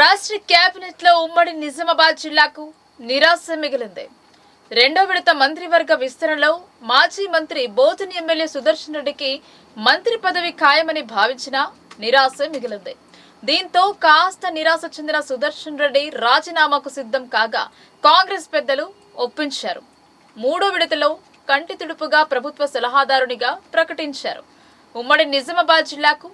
రాష్ట్ర కేబినెట్లో ఉమ్మడి నిజామాబాద్ జిల్లాకు నిరాశ మిగిలింది. రెండో విడత మంత్రివర్గ విస్తరణలో మాజీ మంత్రి బోధన్ ఎమ్మెల్యే సుదర్శన్ రెడ్డికి మంత్రి పదవి ఖాయమని భావించిన నిరాశ మిగిలింది. దీంతో కాస్త నిరాశ చెందిన సుదర్శన్ రెడ్డి రాజీనామాకు సిద్ధం కాగా కాంగ్రెస్ పెద్దలు ఒప్పించారు. మూడో విడతలో కంటి తుడుపుగా ప్రభుత్వ సలహాదారునిగా ప్రకటించారు. ఉమ్మడి నిజామాబాద్ జిల్లాకు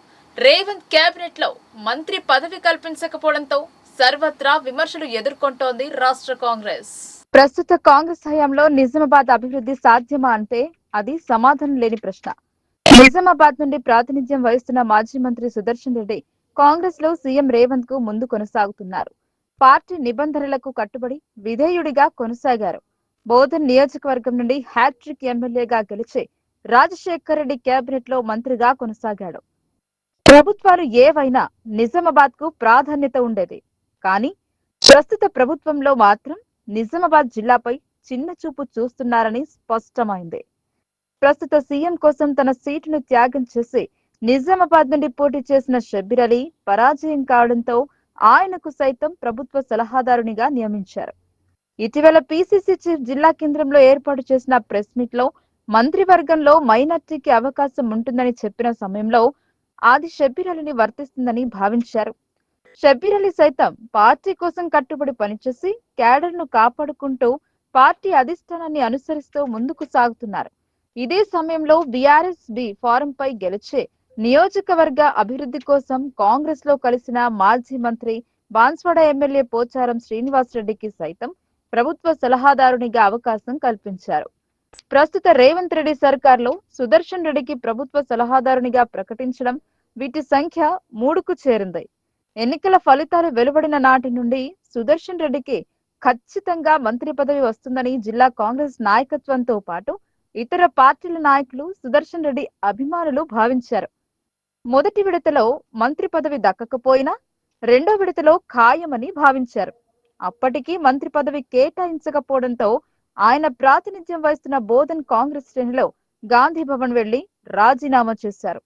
రేవంత్ కేబినెట్లో మంత్రి పదవి కల్పించకపోవడంతో సర్వత్రా విమర్శలు ఎదుర్కొంటోంది రాష్ట్ర కాంగ్రెస్. ప్రస్తుత కాంగ్రెస్ హయాంలో నిజామాబాద్ అభివృద్ధి సాధ్యమా అంటే అది సమాధానం లేని ప్రశ్న. నిజామాబాద్ నుండి ప్రాతినిధ్యం వహిస్తున్న మాజీ మంత్రి సుదర్శన్ రెడ్డి కాంగ్రెస్లో సీఎం రేవంత్కు ముందు కొనసాగుతున్నారు. పార్టీ నిబంధనలకు కట్టుబడి విధేయుడిగా కొనసాగారు. బోధన్ నియోజకవర్గం నుండి హ్యాట్రిక్ ఎమ్మెల్యేగా గెలిచి రాజశేఖర్ రెడ్డి కేబినెట్లో మంత్రిగా కొనసాగాడు. ప్రభుత్వాలు ఏవైనా నిజామాబాద్కు ప్రాధాన్యత ఉండేది. కానీ ప్రస్తుత ప్రభుత్వంలో మాత్రం నిజామాబాద్ జిల్లాపై చిన్న చూపు చూస్తున్నారని స్పష్టమైంది. ప్రస్తుత సీఎం కోసం తన సీటును త్యాగం చేసి నిజామాబాద్ నుండి పోటీ చేసిన షబ్బీర్ అలీ పరాజయం కావడంతో ఆయనకు సైతం ప్రభుత్వ సలహాదారునిగా నియమించారు. ఇటీవల పిసిసి చీఫ్ జిల్లా కేంద్రంలో ఏర్పాటు చేసిన ప్రెస్ మీట్లో మంత్రివర్గంలో మైనార్టీకి అవకాశం ఉంటుందని చెప్పిన సమయంలో ఆది షబ్బీరలిని వర్తిస్తుందని భావించారు. షబ్బీరలి సైతం పార్టీ కోసం కట్టుబడి పనిచేసి క్యాడర్ను కాపాడుకుంటూ పార్టీ అధిష్టానాన్ని అనుసరిస్తూ ముందుకు సాగుతున్నారు. ఇదే సమయంలో బీఆర్ఎస్ బి ఫారం పై గెలిచే నియోజకవర్గ అభివృద్ధి కోసం కాంగ్రెస్లో కలిసిన మాజీ మంత్రి బాన్స్వాడ ఎమ్మెల్యే పోచారం శ్రీనివాస్ రెడ్డికి సైతం ప్రభుత్వ సలహాదారునిగా అవకాశం కల్పించారు. ప్రస్తుత రేవంత్ రెడ్డి సర్కార్లో సుదర్శన్ రెడ్డికి ప్రభుత్వ సలహాదారునిగా ప్రకటించడం వీటి సంఖ్య మూడుకు చేరింది. ఎన్నికల ఫలితాలు వెలువడిన నాటి నుండి సుదర్శన్ రెడ్డికి ఖచ్చితంగా మంత్రి పదవి వస్తుందని జిల్లా కాంగ్రెస్ నాయకత్వంతో పాటు ఇతర పార్టీల నాయకులు సుదర్శన్ రెడ్డి అభిమానులు భావించారు. మొదటి విడతలో మంత్రి పదవి దక్కకపోయినా రెండో విడతలో ఖాయమని భావించారు. అప్పటికీ మంత్రి పదవి కేటాయించకపోవడంతో ఆయన ప్రాతినిధ్యం వహిస్తున్న బోధన్ కాంగ్రెస్ శ్రేణిలో గాంధీ భవన్ వెళ్ళి రాజీనామా చేశారు.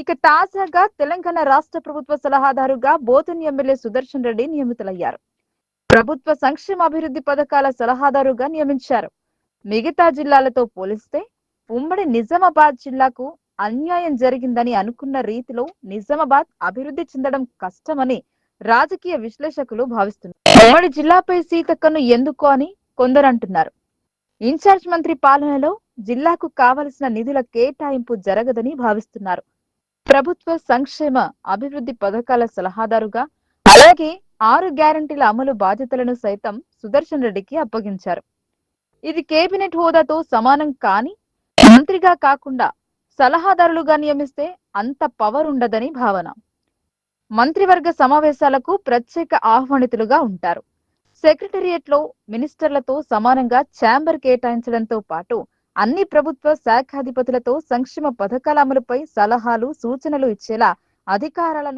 ఇక తాజాగా తెలంగాణ రాష్ట్ర ప్రభుత్వ సలహాదారుగా బోధన్ ఎమ్మెల్యే సుదర్శన్ రెడ్డి నియమితులయ్యారు. ప్రభుత్వ సంక్షేమ అభివృద్ధి పథకాల సలహాదారుగా నియమించారు. మిగతా జిల్లాలతో పోలిస్తే ఉమ్మడి నిజామాబాద్ జిల్లాకు అన్యాయం జరిగిందని అనుకున్న రీతిలో నిజామాబాద్ అభివృద్ధి చెందడం కష్టమని రాజకీయ విశ్లేషకులు భావిస్తున్నారు. ఉమ్మడి జిల్లాపై సీతక్కను ఎందుకు అని కొందరు అంటున్నారు ఇన్ఛార్జ్ మంత్రి పాలనలో జిల్లాకు కావలసిన నిధుల కేటాయింపు జరగదని భావిస్తున్నారు. ప్రభుత్వ సంక్షేమ అభివృద్ధి పథకాల సలహాదారుగా అలాగే ఆరు గ్యారంటీల అమలు బాధ్యతలను సైతం సుదర్శన్ రెడ్డికి అప్పగించారు. ఇది కేబినెట్ హోదాతో సమానం కాని మంత్రిగా కాకుండా సలహాదారులుగా నియమిస్తే అంత పవర్ ఉండదని భావన. మంత్రివర్గ సమావేశాలకు ప్రత్యేక ఆహ్వానితులుగా ఉంటారు. సెక్రటరియట్లో మినిస్టర్లతో సమానంగా ఛాంబర్ కేటాయించడంతో పాటు అన్ని ప్రభుత్వ శాఖాధిపతులతో సంక్షేమ పథకాల అమలుపై సలహాలు సూచనలు ఇచ్చేలా అధికారాలను